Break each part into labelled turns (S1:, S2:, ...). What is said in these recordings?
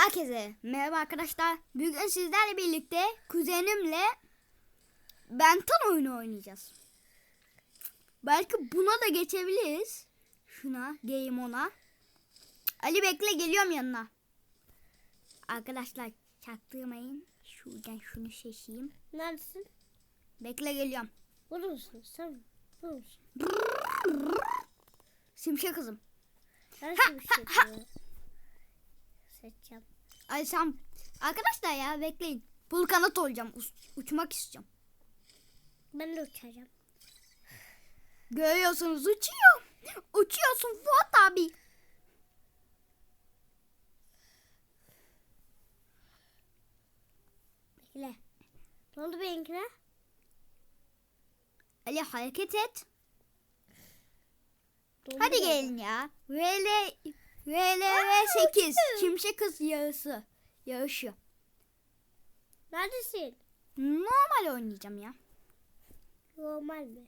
S1: Herkese merhaba arkadaşlar. Bugün sizlerle birlikte kuzenimle Benton oyunu oynayacağız. Belki buna da geçebiliriz. Şuna, Game On'a. Ali bekle geliyorum yanına. Arkadaşlar çaktırmayın. Şuradan şunu seçeyim.
S2: Neredesin?
S1: Bekle geliyorum.
S2: Burada mısın? Sen burada mısın?
S1: Simşe kızım.
S2: Bir şey yapıyor? Seçeceğim.
S1: Ay sen arkadaşlar ya bekleyin. Bul kanat olacağım. uçmak isteyeceğim.
S2: Ben de uçacağım.
S1: Görüyorsunuz uçuyor. Uçuyorsun Fuat abi.
S2: Bekle. Ne oldu benimkine?
S1: Ali hareket et.
S2: Doğru
S1: Hadi gelin ya. Böyle
S2: VLV8
S1: Kimse kız yağısı. Yağışı.
S2: Neredesin?
S1: Normal oynayacağım ya.
S2: Normal mi?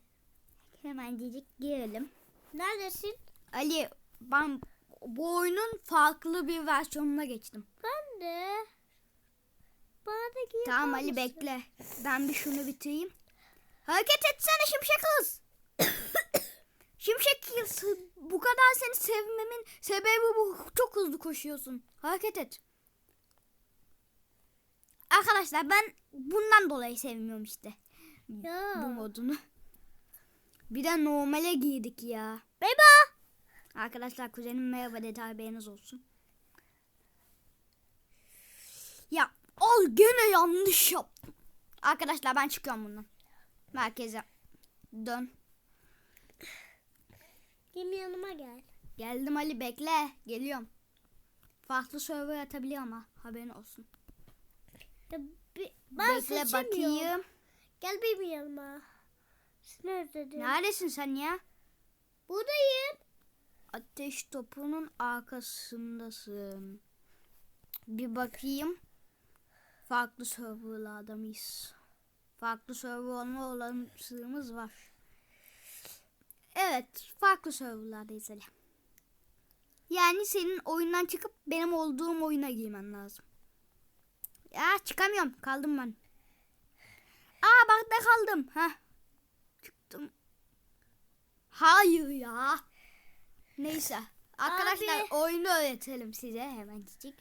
S1: Hemen dedik girelim.
S2: Neredesin?
S1: Ali ben bu oyunun farklı bir versiyonuna geçtim.
S2: Ben de. Bana da girelim.
S1: Tamam Ali bekle. Ben bir şunu bitireyim. Hareket etsene şimşek kız. şimşek kız bu kadar seni sevmemin sebebi bu. Çok hızlı koşuyorsun. Hareket et. Arkadaşlar ben bundan dolayı sevmiyorum işte.
S2: Ya.
S1: Bu modunu. Bir de normale girdik ya.
S2: Merhaba.
S1: Arkadaşlar kuzenim merhaba dedi haberiniz olsun. Ya al gene yanlış yaptım. Arkadaşlar ben çıkıyorum bundan. Merkeze dön.
S2: Gemi yanıma gel.
S1: Geldim Ali bekle. Geliyorum. Farklı server atabiliyorum ha. Haberin olsun.
S2: Ya, bi- ben
S1: bekle bakayım.
S2: Gel benim yanıma. Özledim.
S1: Neredesin sen ya?
S2: Buradayım.
S1: Ateş topunun arkasındasın. Bir bakayım. Farklı serverlarda mıyız? Farklı server olma olasılığımız var. Evet, farklı serverlardayız Ali. Yani senin oyundan çıkıp benim olduğum oyuna girmen lazım. Ya çıkamıyorum, kaldım ben. Aa bak da kaldım. Ha. Çıktım. Hayır ya. Neyse. Arkadaşlar
S2: Abi.
S1: oyunu öğretelim size hemencik.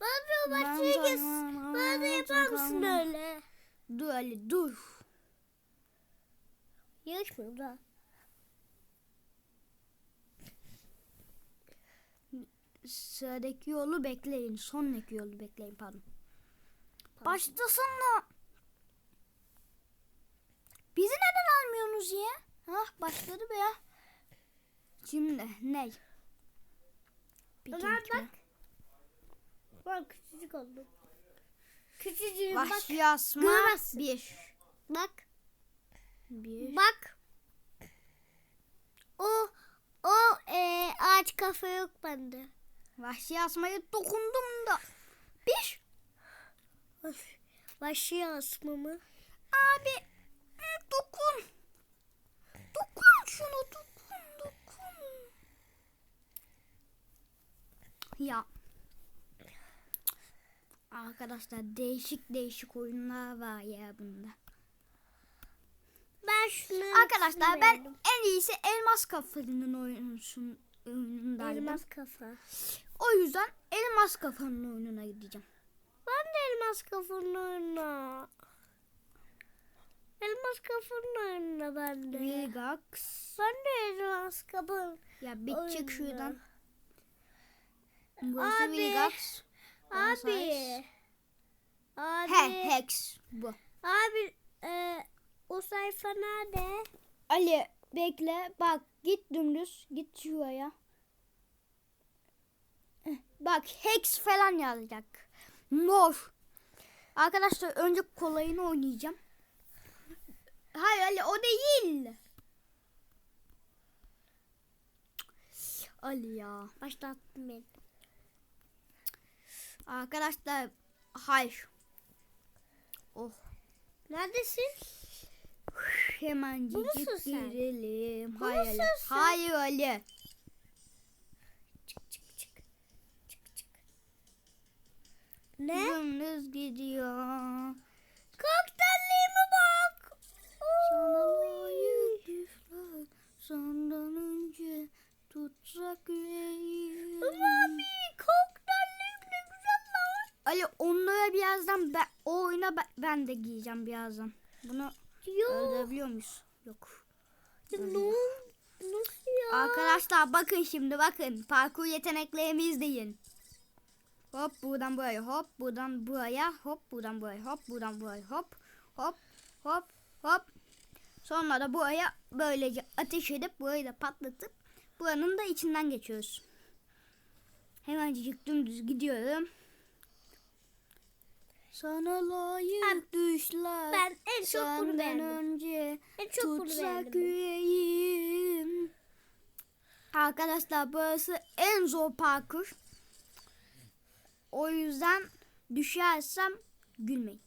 S2: Bana
S1: Ben
S2: başlayacağız.
S1: sana-
S2: Bana yapar mısın öyle?
S1: Dur Ali dur.
S2: Yarışmıyor da.
S1: Sıradaki yolu bekleyin. Sonraki yolu bekleyin pardon. Başlasana. Bizi neden almıyorsunuz ya? Hah başladı be ya. Şimdi ne?
S2: Ömer
S1: Peki,
S2: bak. Bak küçücük oldum. Küçücüğüm bak.
S1: Başlasma
S2: Göremezsin.
S1: bir.
S2: Bak.
S1: Bir.
S2: Bak. O o e, ağaç kafa yok bende.
S1: Vahşi asmaya dokundum da. Bir.
S2: Başlıyor asmamı.
S1: Abi hı, dokun. Dokun şunu dokun dokun. Ya. Arkadaşlar değişik değişik oyunlar var ya bunda.
S2: Ben şunu
S1: Arkadaşlar ben en iyisi Elmas Kafalı'nın oyunusun oyunundaydım.
S2: elmas kafa.
S1: O yüzden Elmas Kafa'nın oyununa gideceğim.
S2: Ben de elmas kafanın oyununa. Elmas kafanın oyununa ben de.
S1: Vilgax.
S2: Ben de elmas kafanın
S1: Ya bir çık
S2: oyununa.
S1: şuradan. Burası
S2: Abi.
S1: Vilgax.
S2: Abi. Abi.
S1: He Hex bu.
S2: Abi e, o sayfa nerede?
S1: Ali bekle bak git dümdüz git şuraya. Eh, Bak Hex falan yazacak. Mor. Arkadaşlar önce kolayını oynayacağım. Hayır Ali o değil. Ali ya.
S2: Başlattım ben.
S1: Arkadaşlar hayır. Oh.
S2: Neredesin?
S1: Hemen
S2: sen?
S1: girelim. Hayır? Hayır Ali.
S2: Çık çık çık. Ne?
S1: Dümdüz gidiyor.
S2: Koktelliğime bak.
S1: Sana layık düşler. Senden önce tutsak yüreğim.
S2: Mami koktelliğim ne güzel lan.
S1: Ali onlara birazdan ben, o oyuna ben, ben de giyeceğim birazdan. Bunu
S2: Yok.
S1: öldürebiliyor muyuz? Yok.
S2: Ne? Nasıl ya?
S1: Arkadaşlar bakın şimdi bakın. Parkur yeteneklerimi izleyin. Hop buradan buraya hop buradan buraya hop buradan buraya hop buradan buraya hop hop hop hop. Sonra da buraya böylece ateş edip burayı da patlatıp buranın da içinden geçiyoruz. Hemencik dümdüz gidiyorum. Sana layık düşler.
S2: Ben en çok bunu
S1: Senden
S2: beğendim.
S1: önce
S2: En çok bunu
S1: tutsak
S2: beğendim.
S1: yüreğim. Arkadaşlar burası en zor parkur. O yüzden düşersem gülmeyin.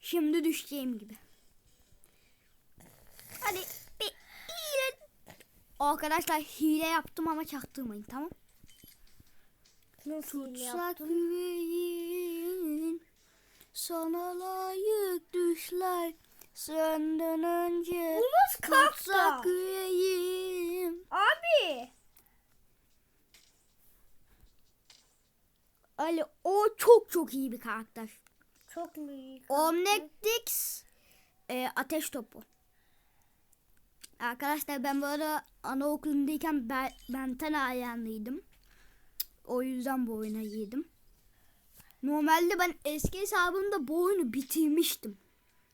S1: Şimdi düşeceğim gibi. Hadi bir hile. Arkadaşlar hile yaptım ama çaktırmayın tamam.
S2: Nasıl
S1: Tutsak yüreğin sana layık düşler senden önce
S2: kalktı?
S1: yüreğim
S2: Abi.
S1: Ali o çok çok iyi bir karakter.
S2: Çok mu iyi?
S1: Omnitrix e, ateş topu. Arkadaşlar ben bu arada anaokulundayken ben, benten ayağındaydım. O yüzden bu oyuna girdim. Normalde ben eski hesabımda bu oyunu bitirmiştim.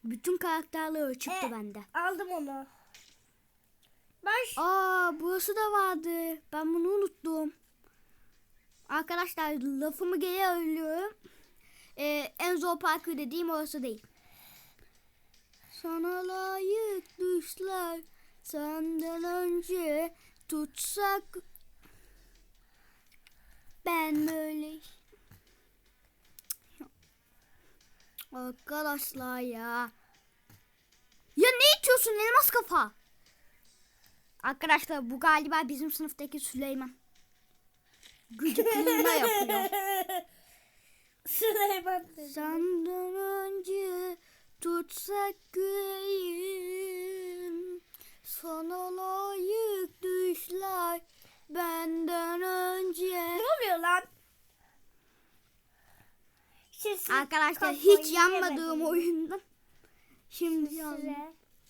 S1: Bütün karakterler çıktı
S2: E,
S1: bende.
S2: Aldım onu. Baş.
S1: Aa burası da vardı. Ben bunu unuttum. Arkadaşlar lafımı geri alıyorum. Ee, en zor parkur dediğim orası değil. Sana layık düşler senden önce tutsak ben böyle Arkadaşlar ya. Ya ne içiyorsun elmas kafa? Arkadaşlar bu galiba bizim sınıftaki Süleyman. Gıcıklığına yapıyor.
S2: Süleyman dedi.
S1: Senden önce tutsak yüreğim Sana Arkadaşlar hiç yanmadığım
S2: yemediniz.
S1: oyundan Şimdi yandım.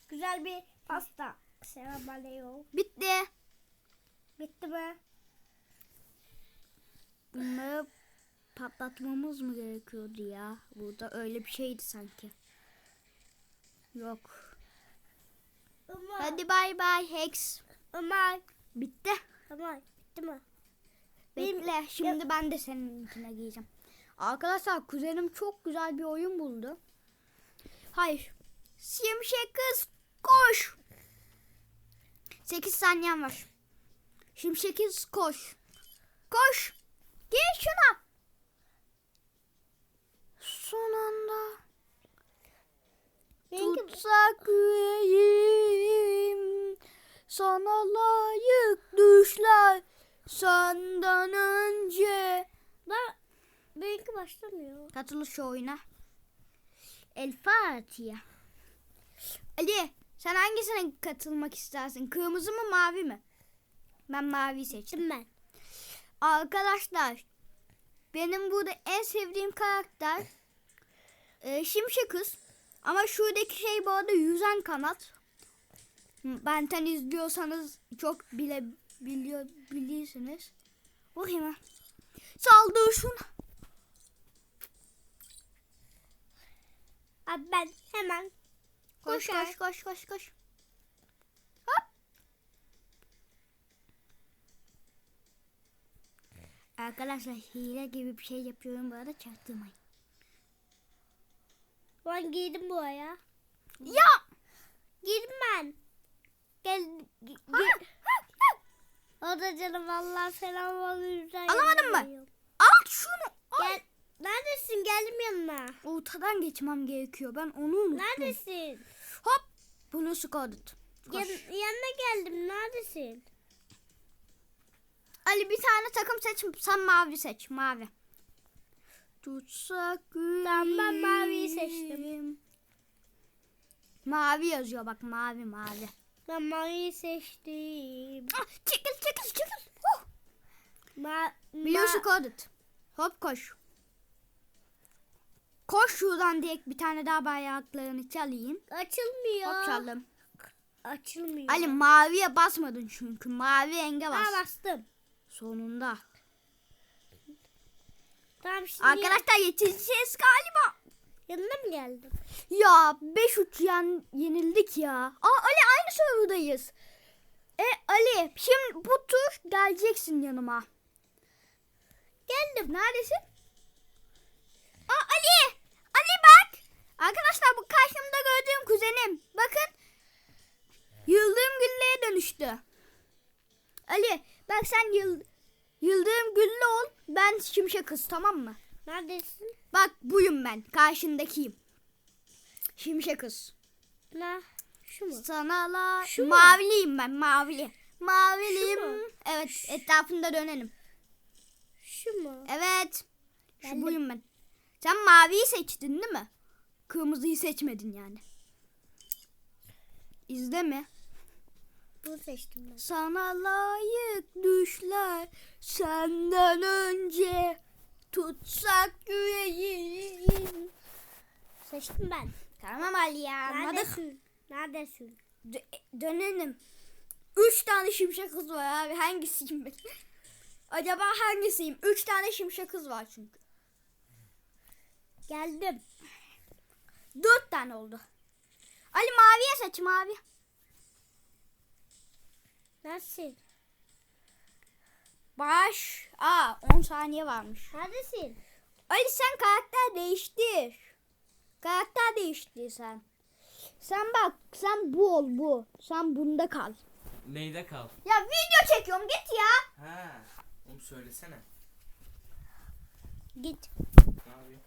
S2: Güzel bir pasta. Selamünaleyküm.
S1: Bitti.
S2: Bitti mi?
S1: Bunları patlatmamız mı gerekiyordu ya? Burada öyle bir şeydi sanki. Yok.
S2: Ömer.
S1: Hadi bay bay Hex.
S2: Ömer.
S1: Bitti.
S2: Ömer. Bitti mi?
S1: Bekle. Şimdi ben de seninkine giyeceğim. Arkadaşlar kuzenim çok güzel bir oyun buldu. Hayır. Şimşek kız koş. 8 saniyen var. Şimşek kız koş. Koş. Giy şuna. Son anda.
S2: Benimki-
S1: Tutsak yüreğim sana layık düşler senden önce.
S2: Ben benimki başlamıyor.
S1: Katıl şu oyuna. El Fatiha. Ali sen hangisine katılmak istersin? Kırmızı mı mavi mi? Ben mavi seçtim.
S2: Ben.
S1: Arkadaşlar benim burada en sevdiğim karakter e, Şimşek Kız. Ama şuradaki şey bu arada yüzen kanat. Benten izliyorsanız çok bile biliyor bilirsiniz. Bakayım ha. Saldır şuna.
S2: Abi ben hemen
S1: Koş
S2: Koşar.
S1: koş koş koş koş. Hop. Arkadaşlar hile gibi bir şey yapıyorum bu arada çaktırmayın.
S2: ben giydim bu aya.
S1: Ya!
S2: Giydim ben. Gel. ge- o da canım vallahi selam alırsan.
S1: Alamadın mı? Al şunu. Al.
S2: Gel. Neredesin? Geldim yanına.
S1: Ortadan geçmem gerekiyor. Ben onu unuttum.
S2: Neredesin?
S1: Hop. Bunu scored.
S2: Yan, yanına geldim. Neredesin?
S1: Ali bir tane takım seç. Sen mavi seç. Mavi. Tutsak
S2: Tamam, ben maviyi seçtim.
S1: Mavi yazıyor bak mavi mavi.
S2: Ben maviyi seçtim.
S1: Ah, çekil çekil çekil. Oh.
S2: Ma ma-
S1: kodet. Hop koş. Koş şuradan direkt bir tane daha bayraklarını çalayım.
S2: Açılmıyor.
S1: Hop çaldım.
S2: Açılmıyor.
S1: Ali maviye basmadın çünkü. Mavi enge bas.
S2: Aa, bastım.
S1: Sonunda.
S2: Tamam şimdi
S1: Arkadaşlar yetişeceğiz galiba.
S2: yanına mı geldim?
S1: Ya 5-3 yan yenildik ya. Aa Ali aynı serverdayız. E Ali şimdi bu tur geleceksin yanıma. Geldim. Neredesin? Aa Ali. Ali bak. Arkadaşlar bu karşımda gördüğüm kuzenim. Bakın. Yıldırım dönüştü. Ali bak sen yıl, yıldırım güllü ol. Ben şimşek kız tamam mı?
S2: Neredesin?
S1: Bak buyum ben. Karşındakiyim. Şimşek kız.
S2: Ne? Şu mu?
S1: Sana la...
S2: Şu mu?
S1: Maviliyim ben mavili. Maviliyim.
S2: Şu mu?
S1: Evet etrafında dönelim.
S2: Şu mu?
S1: Evet. Şu
S2: Ben de-
S1: buyum ben. Sen maviyi seçtin değil mi? Kırmızıyı seçmedin yani. İzle mi?
S2: Bunu seçtim ben.
S1: Sana layık düşler senden önce tutsak yüreğim.
S2: Seçtim ben.
S1: Tamam Ali ya.
S2: Neredesin? Neredesin?
S1: Dö- dönelim. Üç tane şimşek kız var abi. Hangisiyim ben? Acaba hangisiyim? Üç tane şimşek kız var çünkü.
S2: Geldim.
S1: Dört tane oldu. Ali maviye seç mavi.
S2: Neredesin?
S1: Baş. Aa 10 saniye varmış.
S2: Neredesin?
S1: Ali sen karakter değiştir. Karakter değiştir sen. Sen bak sen bu ol bu. Sen bunda kal.
S3: Neyde kal?
S1: Ya video çekiyorum git ya.
S3: Ha, onu söylesene.
S1: Git.
S3: Ne yapıyor?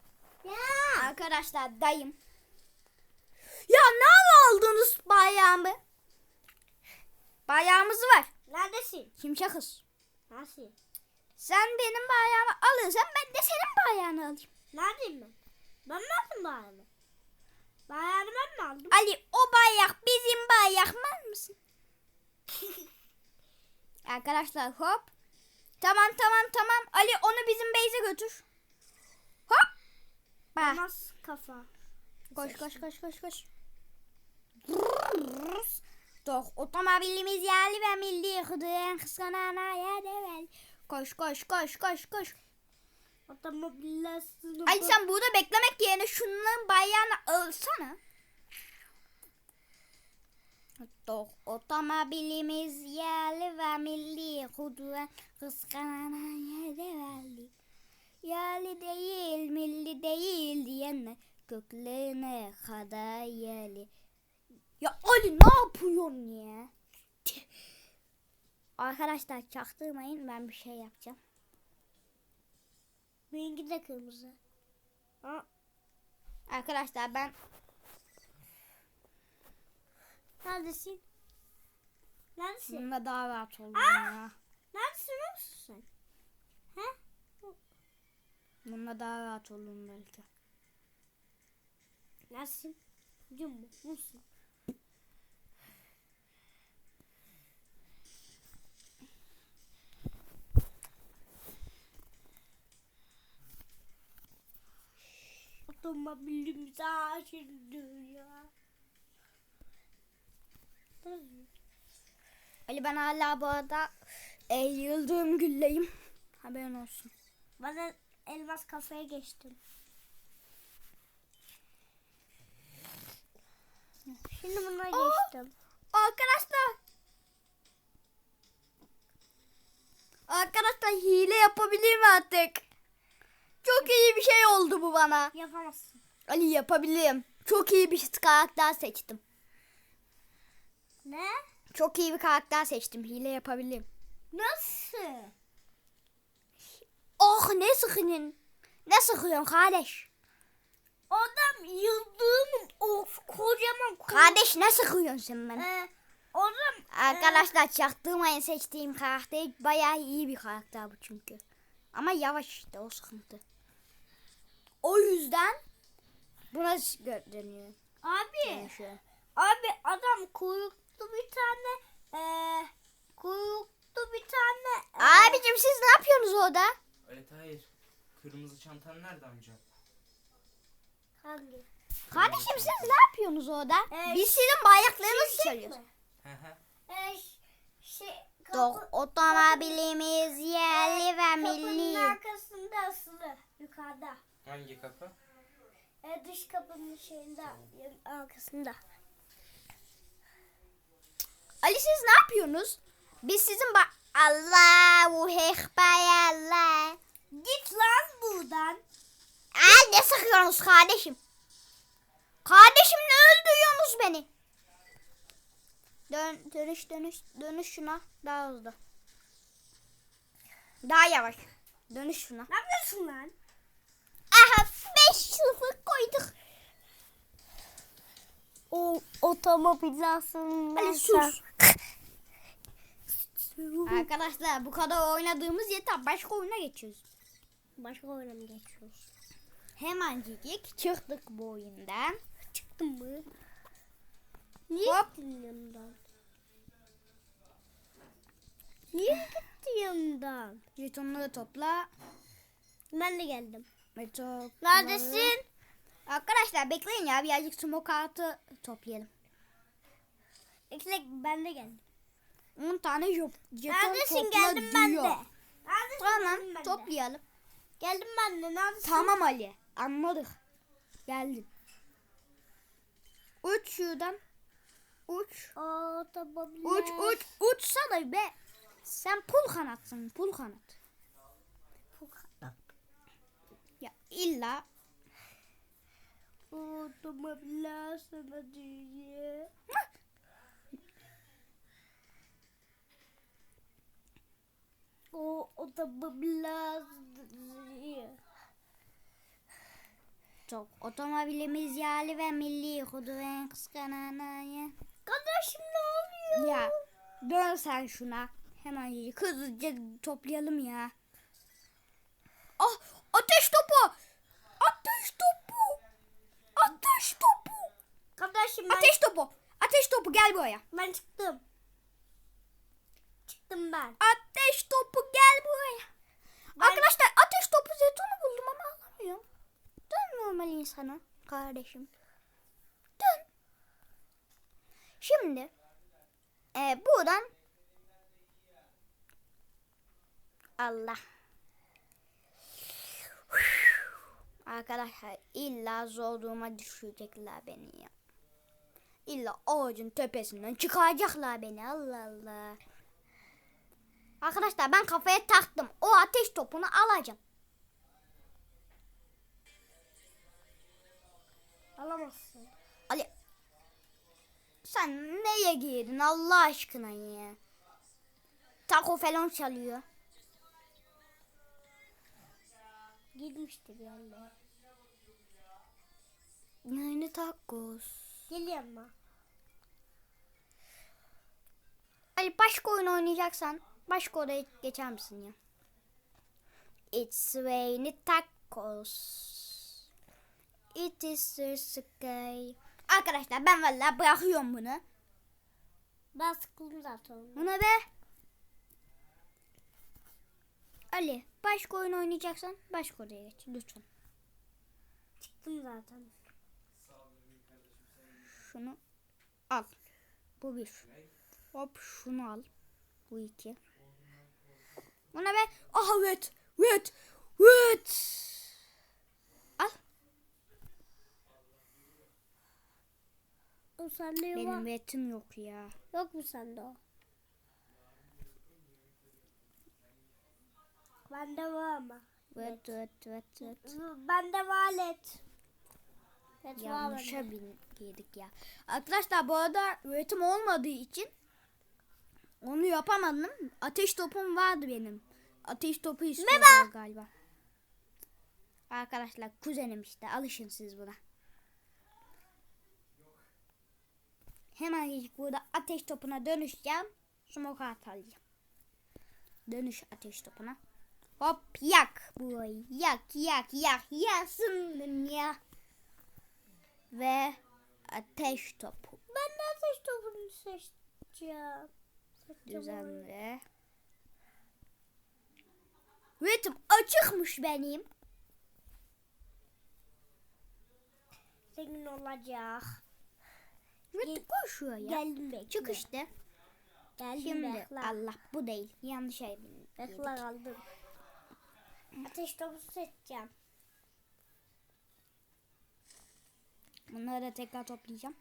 S2: Ya.
S1: Arkadaşlar dayım. Ya ne aldınız bayağımı? Bayağımızı var.
S2: Neredesin?
S1: Şimşek kız.
S2: Nasıl?
S1: Sen benim bayağımı alırsan ben de senin bayağını alayım.
S2: Neredeyim ben? Ben mi aldım bağını? Bağını ben mi aldım?
S1: Ali o bayrak bizim bayrak mı mısın? Arkadaşlar hop. Tamam tamam tamam. Ali onu bizim base'e götür. Hop. Bak.
S2: Mas kafa.
S1: Koş koş koş koş koş. Doch otomobilimiz yerli ve milli hıdığın kıskanana yerde Koş koş koş koş koş.
S2: Otomobiller sınıfı.
S1: Ay sen burada beklemek yerine şunların bayrağını alsana. Doch otomobilimiz yerli ve milli hıdığın kıskanana yerde verdi. Yerli değil milli değil diyenler köklerine kadar yerli. Ya Ali ne yapıyorsun ya? Arkadaşlar çaktırmayın ben bir şey yapacağım.
S2: Benimki de kırmızı. Aa,
S1: Arkadaşlar ben
S2: neredesin? Neredesin?
S1: bununla daha rahat oldum
S2: Aa!
S1: ya.
S2: Neredesin oğlum sen? He?
S1: Bununla daha rahat oldum belki.
S2: Neredesin? Cum mu? Musun? Otomobilimize aşırı ya.
S1: Ali ben hala bu arada e, yıldığım gülleyim. Haberin olsun.
S2: Ben elmas kafaya geçtim. Şimdi buna
S1: Aa!
S2: geçtim.
S1: Arkadaşlar. Arkadaşlar hile yapabilirim artık. Çok iyi bir şey oldu bu bana.
S2: Yapamazsın.
S1: Ali yapabilirim. Çok iyi bir karakter seçtim.
S2: Ne?
S1: Çok iyi bir karakter seçtim. Hile yapabilirim.
S2: Nasıl?
S1: Oh ne sıkıyorsun? Ne sıkıyorsun kardeş?
S2: Adam yıldığım of kocaman ko-
S1: Kardeş ne sıkıyorsun sen bana?
S2: Ee, adam
S1: Arkadaşlar çaktırmayın seçtiğim karakter bayağı iyi bir karakter bu çünkü. Ama yavaş işte o sıkıntı. O yüzden buna dönüyor.
S2: Abi.
S1: dönüşüyor.
S2: Abi adam kuyruklu bir tane eee kuyruklu bir tane eee,
S1: Abicim siz ne yapıyorsunuz orada?
S3: Evet hayır. Kırmızı çantan nerede amca?
S2: hangi?
S1: Kardeşim siz ne yapıyorsunuz orada?
S2: Ee,
S1: Biz sizin bayraklarınızı
S2: Şey
S1: çalıyoruz.
S2: ş- şey kapı-
S1: otomobilimiz yerli ve
S2: kapının
S1: milli.
S2: arkasında asılı yukarıda.
S3: Hangi kapı?
S2: E, dış kapının şeyinde arkasında.
S1: Ali siz ne yapıyorsunuz? Biz sizin ba Allahu Ekber Allah.
S2: Git lan buradan.
S1: Ay ne sıkıyorsunuz kardeşim? Kardeşim ne öldürüyorsunuz beni? Dön, dönüş dönüş dönüş şuna daha hızlı. Daha yavaş. Dönüş şuna.
S2: Ne yapıyorsun lan?
S1: Aha 5 sıfır koyduk.
S2: O otomobil aslında.
S1: Ali sus. Arkadaşlar bu kadar oynadığımız yeter. Başka oyuna geçiyoruz.
S2: Başka oyuna mı geçiyoruz?
S1: Hemencik çıktık bu oyundan.
S2: Çıktın mı? Niye
S1: Hop.
S2: gittin yanından? Niye gittin yanından?
S1: Jetonları topla.
S2: Ben de geldim.
S1: Ve topla.
S2: Neredesin?
S1: Arkadaşlar bekleyin ya birazcık smoke kartı toplayalım.
S2: Ekle ben de geldim.
S1: 10 tane jeton
S2: Neredesin?
S1: topla
S2: Geldim ben de. Neredesin? Geldim
S1: Tamam
S2: de.
S1: toplayalım.
S2: Geldim ben de. Neredesin?
S1: Tamam Ali anladık. Geldin. Uç şuradan. Uç.
S2: Otomobil.
S1: Uç uç uçsana be. Sen pul kanatsın pul kanat. İlla
S2: Otomobil sana diye. O otomobil diye.
S1: çok otomobilimiz yerli ve milli kuduven kıskananaya.
S2: Kardeşim ne oluyor?
S1: Ya dön sen şuna. Hemen hızlıca toplayalım ya. Ah ateş topu. Ateş topu. Ateş topu.
S2: Kardeşim ben,
S1: Ateş topu. Ateş topu gel buraya.
S2: ben çıktım. Çıktım ben.
S1: Ateş topu gel buraya.
S2: Ben-
S1: Arkadaşlar ateş topu jetonu buldum ama alamıyorum. Dön normal insana kardeşim. Dön. Şimdi e, buradan Allah. Arkadaşlar illa zor duruma düşürecekler beni ya. İlla ağacın tepesinden çıkaracaklar beni Allah Allah. Arkadaşlar ben kafaya taktım. O ateş topunu alacağım.
S2: Alamazsın.
S1: Ali. Sen neye girdin Allah aşkına ya? Taco falan çalıyor.
S2: Gitmiştir yani.
S1: Yani tacos.
S2: Gel yanıma.
S1: Ali başka oyun oynayacaksan başka odaya geçer misin ya? It's rainy tacos. It is the sky. Arkadaşlar ben vallahi bırakıyorum bunu.
S2: Ben sıkıldım zaten.
S1: Bu ne be? Ali başka oyun oynayacaksan başka odaya geç lütfen.
S2: Çıktım zaten.
S1: Şunu al. Bu bir. Hop şunu al. Bu iki. Bu ne be? Ah evet. Evet. Evet. Al.
S2: O sende yok.
S1: Benim vetim yok ya.
S2: Yok mu sende o? Bende var ama.
S1: Evet evet evet. evet.
S2: Bende var led. Var
S1: Yanlışa girdik ya. Arkadaşlar bu arada üretim olmadığı için onu yapamadım. Ateş topum vardı benim. Ateş topu istiyorlar galiba. Arkadaşlar kuzenim işte alışın siz buna. Hemen burada ateş topuna dönüşeceğim. Smoke at alacağım. Dönüş ateş topuna. Hop yak burayı. Yak yak yak yansın ya. Ve ateş topu.
S2: Ben de ateş topunu seçeceğim. Seçeceğim.
S1: Düzenle. Ritim açıkmış benim.
S2: Senin olacak.
S1: Ritim koy şuraya.
S2: Geldim bekle.
S1: Çık işte.
S2: Geldim
S1: Şimdi
S2: bekle.
S1: Allah bu değil. Yanlış şey.
S2: Bekle kaldım. Ateş topu seçeceğim.
S1: Bunları da tekrar toplayacağım.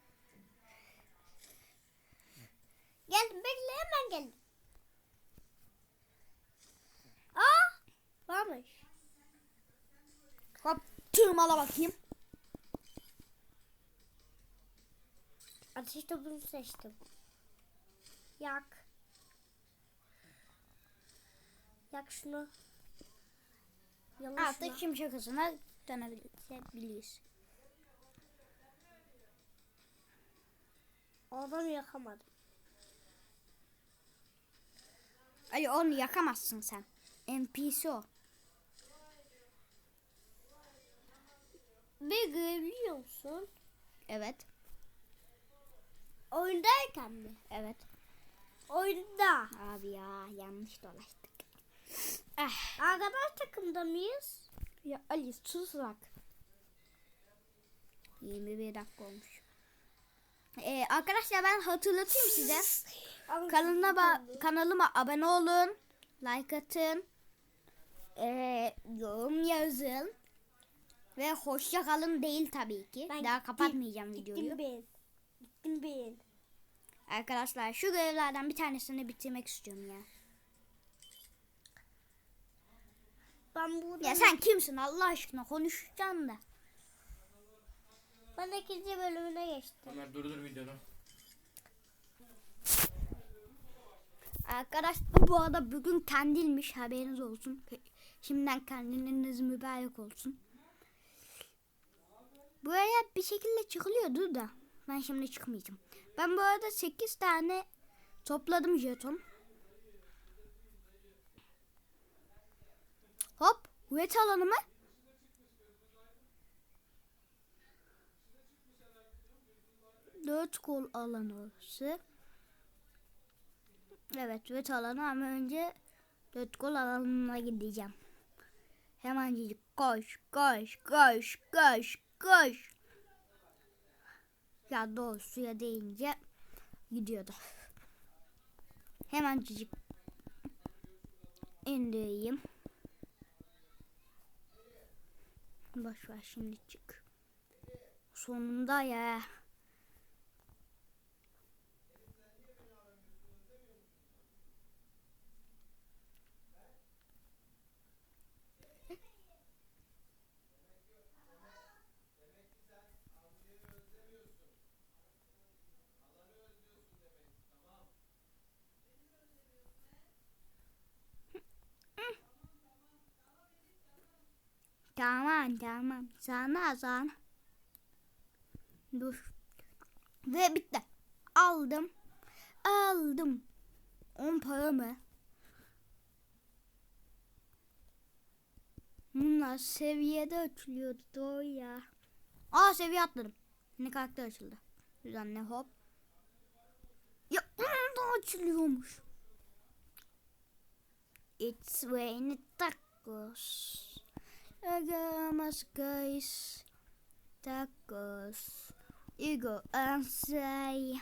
S2: Geldim bekle hemen geldim. Aa varmış.
S1: Hop tırmala bakayım.
S2: Ateş topunu seçtim. Yak. Yak şunu. Yanlış
S1: Artık şimşek hızına dönebiliriz.
S2: Oradan yakamadım.
S1: Ay onu yakamazsın sen. NPC o.
S2: Bir görebiliyor musun?
S1: Evet.
S2: Oyundayken mi?
S1: Evet.
S2: Oyunda.
S1: Abi ya yanlış dolaştık. Ah.
S2: Arkadaş takımda mıyız?
S1: Ya Ali sus bak. 21 dakika olmuş. Ee, arkadaşlar ben hatırlatayım size. Kanalıma, kanalıma abone olun. Like atın. Ee, yorum yazın. Ve hoşça kalın değil tabii ki.
S2: Ben
S1: Daha
S2: gittim.
S1: kapatmayacağım videoyu.
S2: Gittim ben. Gittim ben.
S1: Arkadaşlar şu görevlerden bir tanesini bitirmek istiyorum ya.
S2: Ben buradan...
S1: Ya sen kimsin Allah aşkına konuşacaksın da.
S2: Ben ikinci bölümüne geçtim.
S3: Ömer durdur videonu.
S1: Arkadaş bu arada bugün kandilmiş haberiniz olsun. Şimdiden kandiliniz mübarek olsun. Buraya bir şekilde çıkılıyordu da ben şimdi çıkmayacağım. Ben bu arada 8 tane topladım jeton. Üret alanı mı? Dört kol alanı orası. Evet üret alanı ama önce dört gol alanına gideceğim. Hemencik koş koş koş koş koş. Ya doğru suya değince gidiyordu. Hemencik indireyim. Boş ver şimdi çık. Sonunda ya. Tamam tamam. Sana sana. Dur. Ve bitti. Aldım. Aldım. 10 para mı? Bunlar seviyede açılıyordu doğru ya. Aa seviye atladım. Ne karakter açıldı. Düzenle hop. Ya da açılıyormuş. It's raining tacos. Agamas guys. Tacos. You go and say.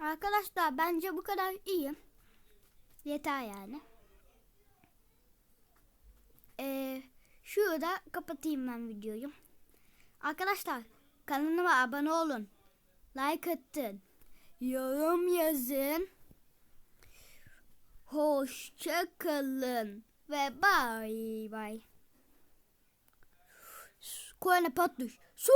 S1: Arkadaşlar bence bu kadar iyi. Yeter yani. Ee, şurada kapatayım ben videoyu. Arkadaşlar kanalıma abone olun. Like atın. Yorum yazın. Hoşça kalın ve bye bye. Korona patlış. Su.